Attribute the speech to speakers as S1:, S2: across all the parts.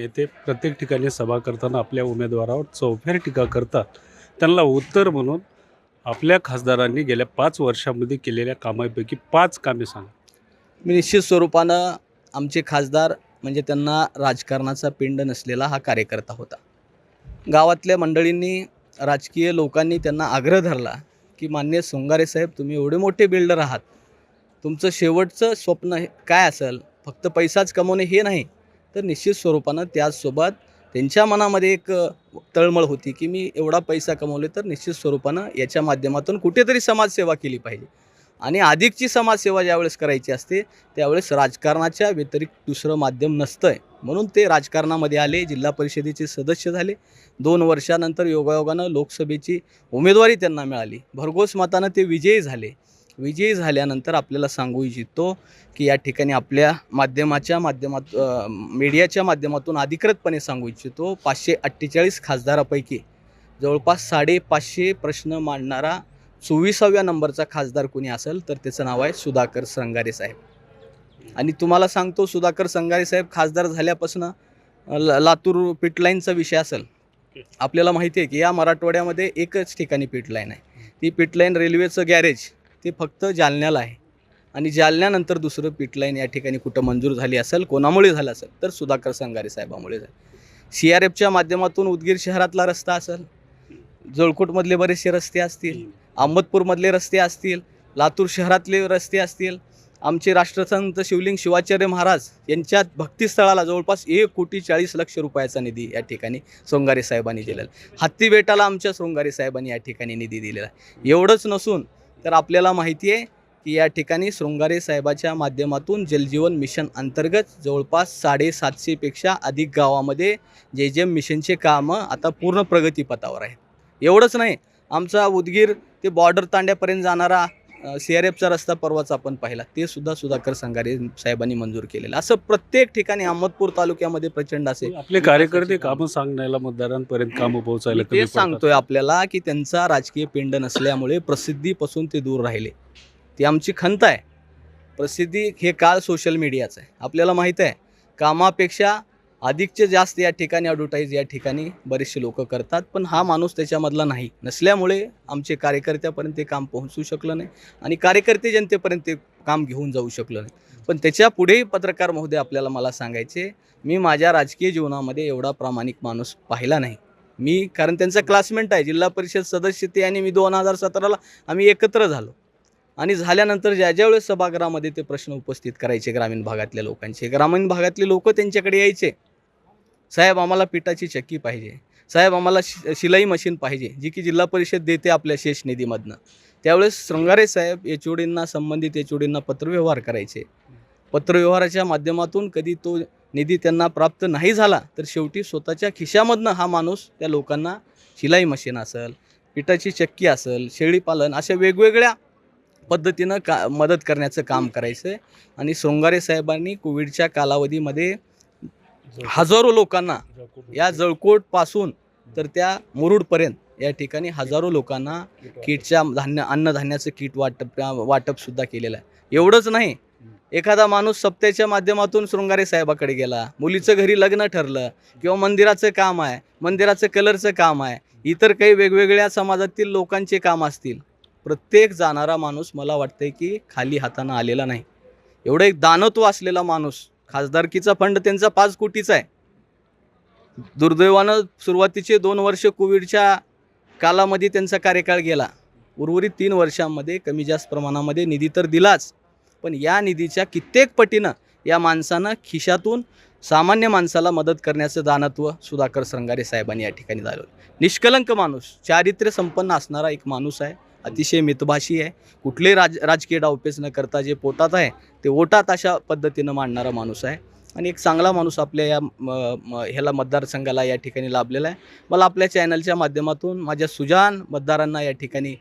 S1: नेते प्रत्येक ठिकाणी सभा करताना आपल्या उमेदवारावर चौफेर टीका करतात. त्यांना उत्तर म्हणून आपल्या खासदारांनी गेल्या पाच वर्षामध्ये केलेल्या कामापैकी पाच कामे सांगा.
S2: मी निश्चित स्वरूपानं आमचे खासदार म्हणजे त्यांना राजकारणाचा पिंड नसलेला हा कार्यकर्ता होता. गावातल्या मंडळींनी राजकीय लोकांनी त्यांना आग्रह धरला की मान्य सोंगारे साहेब तुम्ही एवढे मोठे बिल्डर आहात. तुमचं शेवटचं स्वप्न हे काय असेल? फक्त पैसाच कमवणे हे नाही. तर निश्चित स्वरूपानं त्याचसोबत त्यांच्या मनामध्ये एक तळमळ होती की मी एवढा पैसा कमवले तर निश्चित स्वरूपानं याच्या माध्यमातून कुठेतरी समाजसेवा केली पाहिजे. आणि अधिकची समाजसेवा ज्यावेळेस करायची असते त्यावेळेस राजकारणाच्या व्यतिरिक्त दुसरं माध्यम नसतं आहे म्हणून ते राजकारणामध्ये आले जिल्हा परिषदेचे सदस्य झाले. दोन वर्षानंतर योगायोगानं लोकसभेची उमेदवारी त्यांना मिळाली. भरघोस मतानं ते विजयी झाले. विजयी झाल्यानंतर आपल्याला सांगू इच्छितो की या ठिकाणी आपल्या माध्यमाच्या माध्यमात मीडियाच्या माध्यमातून अधिकृतपणे सांगू इच्छितो पाचशे अठ्ठेचाळीस खासदारापैकी जवळपास साडेपाचशे प्रश्न मांडणारा चोवीसाव्या नंबरचा खासदार कोणी असेल तर त्याचं नाव आहे सुधाकर संगारे साहेब. आणि तुम्हाला सांगतो सुधाकर संगारे साहेब खासदार झाल्यापासून ल लातूर पिट लाईनचा विषय असेल. आपल्याला माहिती आहे की या मराठवाड्यामध्ये एकच ठिकाणी पिट लाईन आहे. ती पिट लाईन रेल्वेचं गॅरेज ते फक्त जालन्याला आहे. आणि जालन्यानंतर दुसरं पिटलाईन या ठिकाणी कुठं मंजूर झाली असेल कोणामुळे झालं असेल तर सुधाकर संगारे साहेबामुळे झालं. सी आर एफच्या माध्यमातून उदगीर शहरातला रस्ता असेल जळकोटमधले बरेचसे रस्ते असतील अहमदपूरमधले रस्ते असतील लातूर शहरातले रस्ते असतील आमचे राष्ट्रसंत शिवलिंग शिवाचार्य महाराज यांच्या भक्तिस्थळाला जवळपास एक कोटी चाळीस लक्ष रुपयाचा निधी या ठिकाणी सोंगारे साहेबांनी दिलेला हत्ती बेटाला आमच्या सोंगारे साहेबांनी या ठिकाणी निधी दिलेला आहे. एवढंच नसून तर आपल्याला माहिती आहे की या ठिकाणी शृंगारे साहेबाच्या माध्यमातून जलजीवन मिशन अंतर्गत जवळपास साडेसातशेपेक्षा अधिक गावामध्ये जे जे मिशनचे कामं आता पूर्ण प्रगतीपथावर आहे एवढंच नाही आमचा उदगीर ते बॉर्डर तांड्यापर्यंत जाणारा सी आर एफचा रस्ता परवाच आपण पाहिला. ते सुद्धा सुधाकर संगारे साहेबांनी मंजूर केलेलं. असं प्रत्येक ठिकाणी अहमदपूर तालुक्यामध्ये प्रचंड असे
S1: आपले कार्यकर्ते कामं सांगण्याला मतदारांपर्यंत कामं पोहोचायला पडतात.
S2: सांगतोय आपल्याला की त्यांचा राजकीय पिंड नसल्यामुळे प्रसिद्धीपासून ते दूर राहिले. ती आमची खंत आहे. प्रसिद्धी हे काळ सोशल मीडियाचं आहे. आपल्याला माहीत आहे. कामापेक्षा अधिकचे जास्त या ठिकाणी ॲडव्हर्टाईज या ठिकाणी बरेचसे लोक करतात पण हा माणूस त्याच्यामधला नाही. नसल्यामुळे आमचे कार्यकर्त्यापर्यंत ते काम पोहोचू शकलं नाही आणि कार्यकर्ते जनतेपर्यंत ते काम घेऊन जाऊ शकलं नाही. पण त्याच्या पुढेही पत्रकार महोदय आपल्याला मला सांगायचे मी माझ्या राजकीय जीवनामध्ये एवढा प्रामाणिक माणूस पाहिला नाही. मी कारण त्यांचा क्लासमेट आहे जिल्हा परिषद सदस्य ते आणि मी दोन हजार सतराला आम्ही एकत्र झालो. आणि झाल्यानंतर ज्या ज्या वेळेस सभागृहामध्ये ते प्रश्न उपस्थित करायचे ग्रामीण भागातल्या लोकांचे ग्रामीण भागातले लोक त्यांच्याकडे यायचे. साहेब आम्हाला पिठाची चक्की पाहिजे. साहेब आम्हाला शि शिलाई मशीन पाहिजे जी की जिल्हा परिषद देते आपल्या शेष निधीमधनं. त्यावेळेस श्रृंगारे साहेब एच ओडींना संबंधित एच ओडींना पत्रव्यवहार करायचे. पत्रव्यवहाराच्या माध्यमातून कधी तो निधी त्यांना प्राप्त नाही झाला तर शेवटी स्वतःच्या खिशामधनं हा माणूस त्या लोकांना शिलाई मशीन असेल पिठाची चक्की असेल शेळीपालन अशा वेगवेगळ्या पद्धतीनं का मदत करण्याचं काम करायचं आहे आणि श्रृंगारे साहेबांनी कोविडच्या कालावधीमध्ये हजारो लोकांना या जळकोटपासून तर त्या मुरुडपर्यंत या ठिकाणी हजारो लोकांना किटच्या धान्य अन्नधान्याचं किट वाटप वाटपसुद्धा केलेलं आहे. एवढंच नाही. एखादा माणूस सप्त्याच्या माध्यमातून शृंगारे साहेबाकडे गेला मुलीचं घरी लग्न ठरलं किंवा मंदिराचं काम आहे मंदिराचं कलरचं काम आहे इतर काही वेगवेगळ्या समाजातील लोकांचे काम असतील प्रत्येक जाणारा माणूस मला वाटतंय की खाली हातानं आलेला नाही. एवढं एक दानत्व असलेला माणूस खासदारकीचा फंड त्यांचा पाच कोटीचा आहे. दुर्दैवानं सुरुवातीचे दोन वर्ष कोविडच्या कालामध्ये त्यांचा कार्यकाळ गेला. उर्वरित तीन वर्षांमध्ये कमी जास्त प्रमाणामध्ये निधी तर दिलाच पण या निधीच्या कित्येक पटीनं या माणसानं खिशातून सामान्य माणसाला मदत करण्याचं दानत्व सुधाकर संगारे साहेबांनी या ठिकाणी झालं निष्कलंक माणूस चारित्र्य संपन्न असणारा एक माणूस आहे. अतिशय मितभाषी आहे. कुठले राज राजकीय डावपेच न करता जे पोटात आहे ते ओटात अशा पद्धतीनं मांडणारा माणूस आहे. आणि एक चांगला माणूस आपल्या या म- म- ह्याला मतदारसंघाला या ठिकाणी लाभलेला आहे. मला आपल्या चॅनलच्या माध्यमातून माझ्या सुजान मतदारांना या ठिकाणी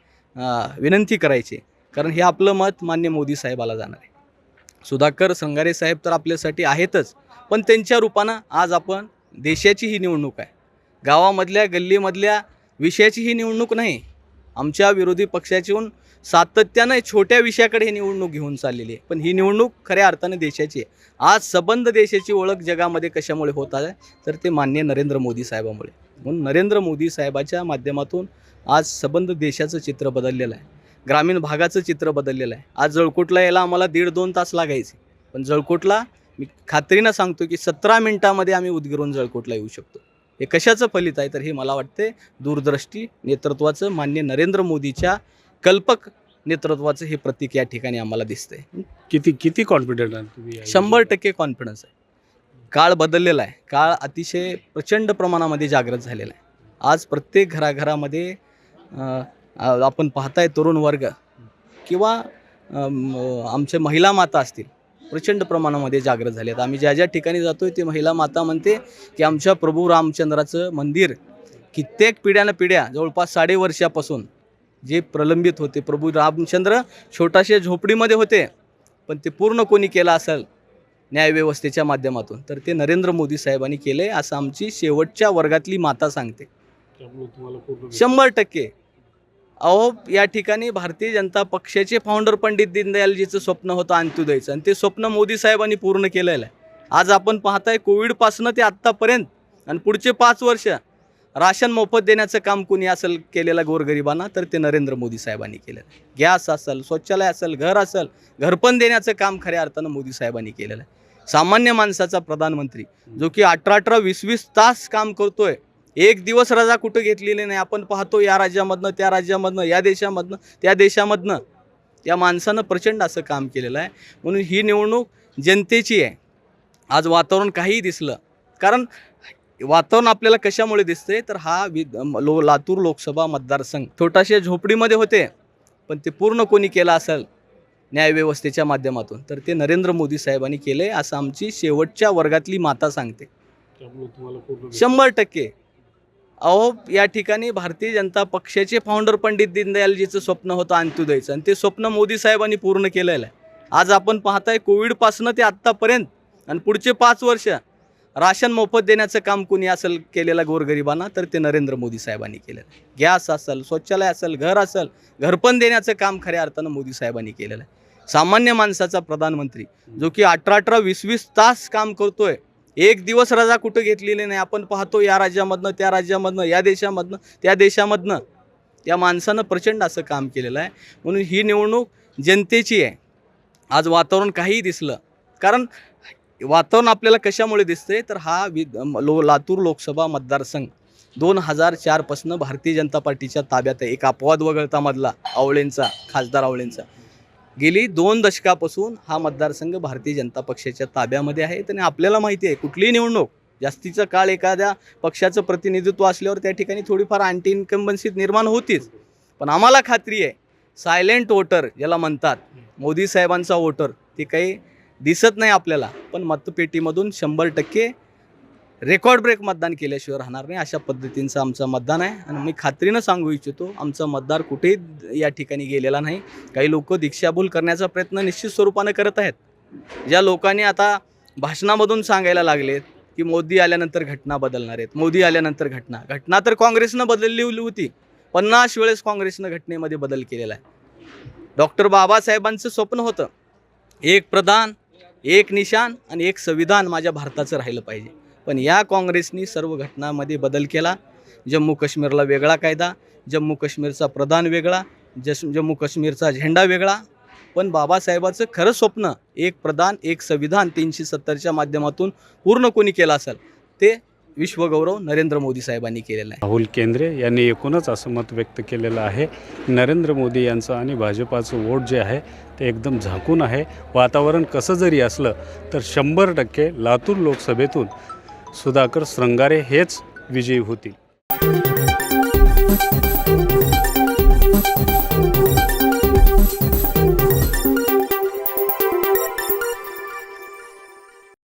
S2: विनंती करायची कारण हे आपलं मत मान्य मोदी साहेबाला जाणार आहे. सुधाकर संगारे साहेब तर आपल्यासाठी आहेतच पण त्यांच्या रूपानं आज आपण देशाची ही निवडणूक आहे. गावामधल्या गल्लीमधल्या विषयाची ही निवडणूक नाही. आमच्या विरोधी पक्षाचीहून सातत्यानं छोट्या विषयाकडे ही निवडणूक घेऊन चाललेली आहे. पण ही निवडणूक खऱ्या अर्थाने देशाची आहे. आज सबंध देशाची ओळख जगामध्ये कशामुळे होत आहे तर ते मान्य नरेंद्र मोदी साहेबामुळे. म्हणून नरेंद्र मोदी साहेबाच्या माध्यमातून आज सबंध देशाचं चित्र बदललेलं आहे. ग्रामीण भागाचं चित्र बदललेलं आहे. आज जळकोटला यायला आम्हाला दीड दोन तास लागायचे. पण जळकोटला मी खात्रीनं सांगतो की सतरा मिनिटामध्ये आम्ही उदगिरून जळकोटला येऊ शकतो. हे कशाचं फलित आहे तर हे मला वाटते दूरदृष्टी नेतृत्वाचं मान्य नरेंद्र मोदीच्या कल्पक नेतृत्वाचं हे प्रतीक या ठिकाणी आम्हाला दिसतंय.
S1: किती किती कॉन्फिडंट आहे तुम्ही
S2: शंभर टक्के कॉन्फिडन्स आहे. काळ बदललेला आहे. काळ अतिशय प्रचंड प्रमाणामध्ये जागृत झालेला आहे. आज प्रत्येक घराघरामध्ये आपण पाहताय तरुण वर्ग किंवा आमचे महिला माता असतील प्रचंड प्रमाणामध्ये जागृत झाले आहेत. आम्ही ज्या ज्या ठिकाणी जातोय ते महिला माता म्हणते की आमच्या प्रभू रामचंद्राचं मंदिर कित्येक पिढ्यानं पिढ्या जवळपास साडे वर्षापासून जे प्रलंबित होते. प्रभू रामचंद्र छोटाशा झोपडीमध्ये होते पण ते पूर्ण कोणी केलं असेल न्यायव्यवस्थेच्या माध्यमातून तर ते नरेंद्र मोदी साहेबांनी केले असं आमची शेवटच्या वर्गातली माता सांगते. शंभर टक्के. अहो या ठिकाणी भारतीय जनता पक्षाचे फाउंडर पंडित दीनदयालजीचं स्वप्न होतं अंत्योदयचं. आणि ते स्वप्न मोदी साहेबांनी पूर्ण केलेलं आहे. आज आपण पाहताय कोविडपासनं ते आत्तापर्यंत आणि पुढचे पाच वर्ष राशन मोफत देण्याचं काम कुणी असेल केलेलं गोरगरिबांना तर ते नरेंद्र मोदी साहेबांनी केलेलं आहे. गॅस असेल शौचालय असेल घर असेल घरपण देण्याचं काम खऱ्या अर्थानं मोदी साहेबांनी केलेलं आहे. सामान्य माणसाचा प्रधानमंत्री जो की अठरा अठरा वीस वीस तास काम करतोय एक दिवस रजा कुठं घेतलेली नाही. आपण पाहतो या राज्यामधनं त्या राज्यामधनं या देशामधनं त्या देशामधनं. या माणसानं प्रचंड असं काम केलेलं आहे. म्हणून ही निवडणूक जनतेची आहे. आज वातावरण काहीही दिसलं. कारण वातावरण आपल्याला कशामुळे दिसतंय? तर हा वि लो लातूर लोकसभा मतदारसंघ. छोटाशा झोपडीमध्ये होते. पण ते पूर्ण कोणी केलं असेल? न्यायव्यवस्थेच्या माध्यमातून. तर ते नरेंद्र मोदी साहेबांनी केले असं आमची शेवटच्या वर्गातली माता सांगते. शंभर टक्के. अहो या ठिकाणी भारतीय जनता पक्षाचे फाउंडर पंडित दीनदयालजीचं स्वप्न होतं अंत्योदयचं. आणि ते स्वप्न मोदी साहेबांनी पूर्ण केलेलं आहे. आज आपण पाहताय कोविडपासनं ते आत्तापर्यंत आणि पुढचे पाच वर्ष राशन मोफत देण्याचं काम कुणी असेल केलेलं गोरगरिबांना तर ते नरेंद्र मोदी साहेबांनी केलेलं आहे. गॅस असेल शौचालय असेल घर असेल घरपण देण्याचं काम खऱ्या अर्थानं मोदी साहेबांनी केलेलं आहे. सामान्य माणसाचा प्रधानमंत्री जो की अठरा अठरा वीस वीस तास काम करतोय एक दिवस रजा कुठं घेतलेली नाही. आपण पाहतो या राज्यामधनं त्या राज्यामधनं या देशामधनं त्या देशामधनं. या माणसानं प्रचंड असं काम केलेलं आहे. म्हणून ही निवडणूक जनतेची आहे. आज वातावरण काहीही दिसलं. कारण वातावरण आपल्याला कशामुळे दिसतंय? तर हा वि लो लातूर लोकसभा मतदारसंघ दोन हजार चारपासनं भारतीय जनता पार्टीच्या ताब्यात आहे. एक अपवाद वगळता मधला आवळेंचा खासदार आवळेंचा. गेली दोन दशकापासून हा मतदारसंघ भारतीय जनता पक्षाच्या ताब्यामध्ये आहे. आणि आपल्याला माहिती आहे कुठलीही निवडणूक जास्तीचा काळ एखाद्या पक्षाचं प्रतिनिधित्व असल्यावर त्या ठिकाणी थोडीफार अँटी इन्कम्बन्सी निर्माण होतीच. पण आम्हाला खात्री आहे सायलेंट वोटर ज्याला म्हणतात मोदी साहेबांचा वोटर ते काही दिसत नाही आपल्याला. पण मतपेटीमधून शंभर टक्के रेकॉर्ड ब्रेक मतदान केल्याशिवाय राहणार नाही. अशा पद्धतींचं आमचं मतदान आहे. आणि मी खात्रीनं सांगू इच्छितो आमचा मतदार कुठेही या ठिकाणी गेलेला नाही. काही लोक दीक्षाभूल करण्याचा प्रयत्न निश्चित स्वरूपानं करत आहेत. ज्या लोकांनी आता भाषणामधून सांगायला लागलेत की मोदी आल्यानंतर घटना बदलणार आहेत. मोदी आल्यानंतर घटना. घटना तर काँग्रेसनं बदलली होती. पन्नास वेळेस काँग्रेसनं घटनेमध्ये बदल केलेला आहे. डॉक्टर बाबासाहेबांचं स्वप्न होतं. एक प्रधान एक निशान आणि एक संविधान माझ्या भारताचं राहिलं पाहिजे. पण या काँग्रेसनी सर्व घटनामध्ये बदल केला. जम्मू काश्मीरला वेगळा कायदा जम्मू काश्मीरचा प्रधान वेगळा जस जम्मू काश्मीरचा झेंडा वेगळा. पण बाबासाहेबाचं खरं स्वप्न एक प्रधान एक संविधान तीनशे सत्तरच्या माध्यमातून पूर्ण कोणी केलं असेल ते विश्वगौरव नरेंद्र मोदी साहेबांनी केलेलं आहे.
S1: राहुल केंद्रे यांनी एकूणच असं मत व्यक्त केलेलं आहे नरेंद्र मोदी यांचं आणि भाजपाचं वोट जे आहे ते एकदम झाकून आहे. वातावरण कसं जरी असलं तर शंभर टक्के लातूर लोकसभेतून सुधाकर श्रंगारे हेच विजयी होतील.